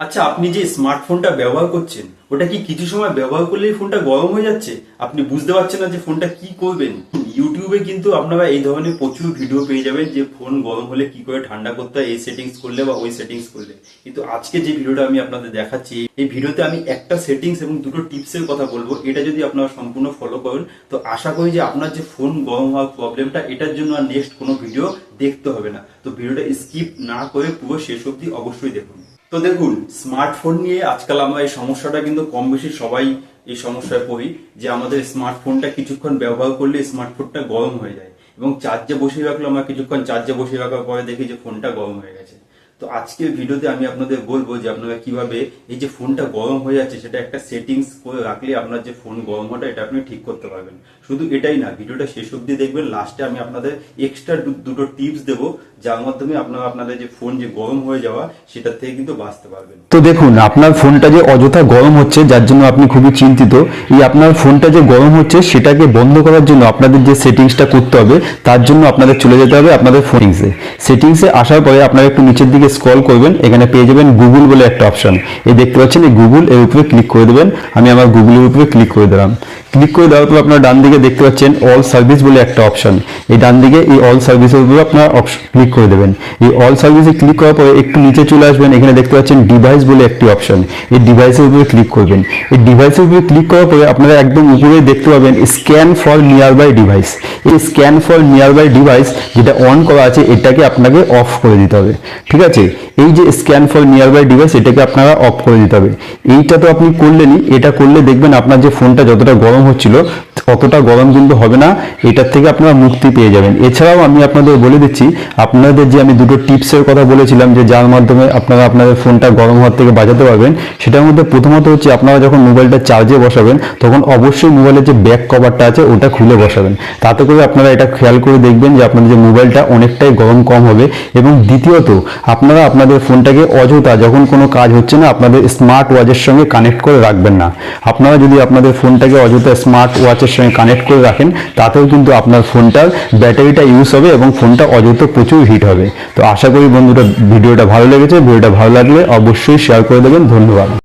আচ্ছা আপনি যে স্মার্টফোনটা ব্যবহার করছেন, ওটা কি কিছু সময় ব্যবহার করলেই ফোনটা গরম হয়ে যাচ্ছে? আপনি বুঝতে পারছেন না যে ফোনটা কি করবেন। ইউটিউবে কিন্তু আপনারা এই ধরনের প্রচুর ভিডিও পেয়ে যাবেন যে ফোন গরম হলে কি করে ঠান্ডা করতে হয়, এই সেটিংস করলে বা ওই সেটিংস করলে। কিন্তু আজকে যে ভিডিওটা আমি আপনাদের দেখাচ্ছি, এই ভিডিওতে আমি একটা সেটিংস এবং দুটো টিপসের কথা বলব। এটা যদি আপনারা সম্পূর্ণ ফলো করেন, তো আশা করি যে আপনার যে ফোন গরম হওয়ার প্রবলেমটা এটার জন্য আর নেক্সট কোনো ভিডিও দেখতে হবে না। তো ভিডিওটা স্কিপ না করে পুরো শেষ অবধি অবশ্যই দেখুন। তো দেখুন স্মার্টফোন নিয়ে আজকাল আমরা এই সমস্যাটা কিন্তু কম বেশি সবাই এই সমস্যায় পড়ি, যে আমাদের স্মার্টফোনটা কিছুক্ষণ ব্যবহার করলে স্মার্টফোনটা গরম হয়ে যায়। এবং চার্জে বসিয়ে রাখলে আমরা কিছুক্ষণ চার্জে বসিয়ে রাখার পরে দেখি যে ফোনটা গরম হয়ে গেছে। তো আজকের ভিডিওতে আমি আপনাদের বলব যে আপনারা কীভাবে এই যে ফোনটা গরম হয়ে যাচ্ছে, সেটা একটা সেটিংস করে রাখলে আপনার যে ফোন গরম হওয়াটা, এটা আপনি ঠিক করতে পারবেন। শুধু এটাই না, ভিডিওটা শেষ অবধি দেখবেন। লাস্টে আমি আপনাদের এক্সট্রা দুটো টিপস দেবো, যার মাধ্যমে আপনারা আপনাদের যে ফোন যে গরম হয়ে যাওয়া, সেটা থেকে কিন্তু বাঁচতে পারবেন। তো দেখুন, আপনার ফোনটা যে অযথা গরম হচ্ছে, যার জন্য আপনি খুবই চিন্তিত, এই আপনার ফোনটা যে গরম হচ্ছে, সেটাকে বন্ধ করার জন্য আপনাদের যে সেটিংসটা করতে হবে, তার জন্য আপনাদের চলে যেতে হবে আপনাদের সেটিংসে সেটিংসে আসার পরে আপনারা একটু নিচের দিকে স্ক্রল করবেন, এখানে পেয়ে যাবেন গুগল বলে একটা অপশন এই দেখতে পাচ্ছেন, এই গুগল এর উপরে ক্লিক করে দেবেন। আমি আমার গুগলের উপরে ক্লিক করে দিলাম। ক্লিক করে দেওয়ার পর আপনার ডান দিকে দেখতে পাচ্ছেন অল সার্ভিস বলে একটা অপশন এই ডান দিকে এই অল সার্ভিসের উপরে আপনার ক্লিক করে দেবেন। এই অল সার্ভিসে ক্লিক করার পরে একটু নিচে চলে আসবেন, এখানে দেখতে পাচ্ছেন ডিভাইস বলে একটি অপশন এই ডিভাইসের উপরে ক্লিক করবেন। এই ডিভাইসের উপরে ক্লিক করার পরে আপনারা একদম উপরে দেখতে পাবেন scan for nearby device এই scan for nearby device যেটা অন করা আছে, এটাকে আপনাকে অফ করে দিতে হবে। ঠিক আছে? এই যে scan for nearby device এটাকে আপনারা অফ করে দিতে হবে। এইটা তো আপনি করলেনই, এটা করলে দেখবেন আপনার যে ফোনটা যতটা গরম হচ্ছিল, অতটা গরম কিন্তু হবে না, এটার থেকে আপনারা মুক্তি পেয়ে যাবেন। এছাড়াও আমি আপনাদের বলে দিচ্ছি, আপনাদের যে আমি দুটো টিপসের কথা বলেছিলাম, যে যার মাধ্যমে আপনারা আপনাদের ফোনটা গরম হওয়ার থেকে বাঁচাতে পারবেন, সেটার মধ্যে প্রথমত হচ্ছে আপনারা যখন মোবাইলটা চার্জে বসাবেন, তখন অবশ্যই মোবাইলের যে ব্যাক কভারটা আছে, ওটা খুলে বসাবেন। তাতে করে আপনারা এটা খেয়াল করে দেখবেন যে আপনাদের যে মোবাইলটা অনেকটাই গরম কম হবে এবং দ্বিতীয়ত, আপনারা আপনাদের ফোনটাকে অযথা যখন কোনো কাজ হচ্ছে না, আপনাদের স্মার্ট ওয়াচের সঙ্গে কানেক্ট করে রাখবেন না। আপনারা যদি আপনাদের ফোনটাকে অযথা স্মার্ট ওয়াচের সঙ্গে কানেক্ট করে রাখেন, তাতেও কিন্তু আপনার ফোনটার ব্যাটারিটা ইউজ হবে এবং ফোনটা অযথা প্রচুর হিট হবে। তো আশা করি বন্ধুরা, ভিডিওটা ভালো লেগেছে, ভিডিওটা ভালো লাগলে অবশ্যই শেয়ার করে দেবেন। ধন্যবাদ।